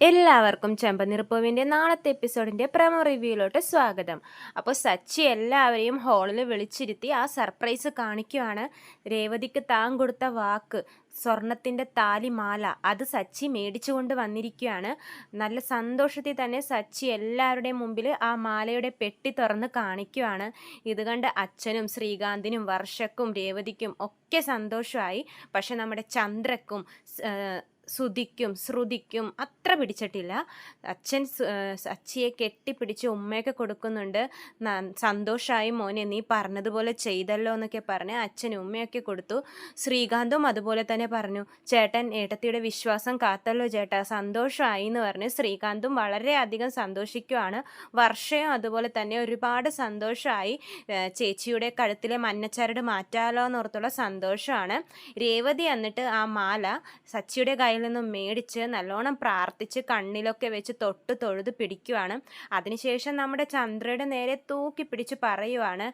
എല്ലാവർക്കും ചെമ്പനിർപ്പുവിന്റെ നാളത്തെ എപ്പിസോഡിന്റെ പ്രമോ റിവ്യൂയിലോട്ട് സ്വാഗതം. അപ്പോൾ സച്ചി എല്ലാവരെയും ഹോളിൽ വിളിച്ചിരുത്തി ആ സർപ്രൈസ് കാണിക്കുവാണ്. രേവതിക്ക് താൻ കൊടുത്ത വാക്ക് സ്വർണത്തിന്റെ താലിമാല അത് സച്ചി മേടിച്ചു കൊണ്ട് വന്നിരിക്കുകയാണ്. നല്ല സന്തോഷത്തിൽ തന്നെ സച്ചി എല്ലാവരുടെയും മുമ്പിൽ ആ മാലയുടെ പെട്ടി തുറന്ന് കാണിക്കുവാണ്. ഇത് കണ്ട് അച്ഛനും ശ്രീകാന്തിനും വർഷക്കും രേവതിക്കും ഒക്കെ സന്തോഷമായി. പക്ഷെ നമ്മുടെ ചന്ദ്രക്കും ഏഹ് ശ്രുതിക്കും അത്ര പിടിച്ചിട്ടില്ല. അച്ഛൻ അച്ഛിയെ കെട്ടിപ്പിടിച്ച് ഉമ്മയൊക്കെ കൊടുക്കുന്നുണ്ട്. സന്തോഷമായി മോനെ നീ പറഞ്ഞതുപോലെ ചെയ്തല്ലോ എന്നൊക്കെ പറഞ്ഞ് അച്ഛനും ഉമ്മയൊക്കെ കൊടുത്തു. ശ്രീകാന്തും അതുപോലെ തന്നെ പറഞ്ഞു ചേട്ടൻ ഏട്ടത്തിയുടെ വിശ്വാസം കാത്തല്ലോ ചേട്ടാ സന്തോഷമായി എന്ന് പറഞ്ഞ് ശ്രീകാന്തും വളരെയധികം സന്തോഷിക്കുവാണ്. വർഷയും അതുപോലെ തന്നെ ഒരുപാട് സന്തോഷമായി ചേച്ചിയുടെ കഴുത്തിലെ മഞ്ഞച്ചരട് മാറ്റാലോ എന്നോർത്തുള്ള സന്തോഷമാണ് രേവതി എന്നിട്ട് ആ മാല സച്ചിയുടെ കയ്യിൽ നിന്നും മേടിച്ച് നല്ലോണം പ്രാർത്ഥിച്ച് കണ്ണിലൊക്കെ വെച്ച് തൊട്ട് തൊഴുത് പിടിക്കുവാണ്. അതിനുശേഷം നമ്മുടെ ചന്ദ്രയുടെ നേരെ തൂക്കി പിടിച്ച് പറയുവാണ്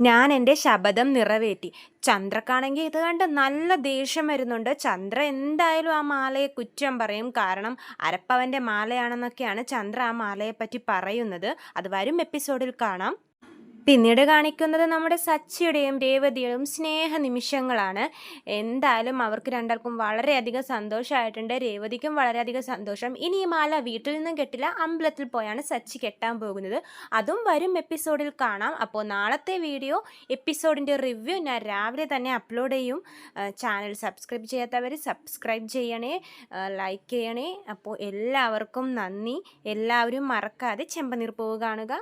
ഞാൻ എന്റെ ശബദം നിറവേറ്റി. ചന്ദ്രക്കാണെങ്കിൽ ഇത് കണ്ട് നല്ല ദേഷ്യം വരുന്നുണ്ട്. ചന്ദ്ര എന്തായാലും ആ മാലയെ കുറ്റം പറയും. കാരണം അരപ്പവന്റെ മാലയാണെന്നൊക്കെയാണ് ചന്ദ്ര ആ മാലയെപ്പറ്റി പറയുന്നത്. അത് വരും എപ്പിസോഡിൽ കാണാം. പിന്നീട് കാണിക്കുന്നത് നമ്മുടെ സച്ചിയുടെയും രേവതിയുടെയും സ്നേഹ നിമിഷങ്ങളാണ്. എന്തായാലും അവർക്ക് രണ്ടാൾക്കും വളരെയധികം സന്തോഷമായിട്ടുണ്ട്. രേവതിക്കും വളരെയധികം സന്തോഷം. ഇനി ഈ മാല വീട്ടിൽ നിന്നും കെട്ടില്ല അമ്പലത്തിൽ പോയാണ് സച്ചി കെട്ടാൻ പോകുന്നത്. അതും വരും എപ്പിസോഡിൽ കാണാം. അപ്പോൾ നാളത്തെ വീഡിയോ എപ്പിസോഡിന്റെ റിവ്യൂ ഞാൻ രാവിലെ തന്നെ അപ്ലോഡ് ചെയ്യും. ചാനൽ സബ്സ്ക്രൈബ് ചെയ്യാത്തവർ സബ്സ്ക്രൈബ് ചെയ്യണേ ലൈക്ക് ചെയ്യണേ. അപ്പോൾ എല്ലാവർക്കും നന്ദി. എല്ലാവരും മറക്കാതെ ചെമ്പനീർ പോവുക കാണുക.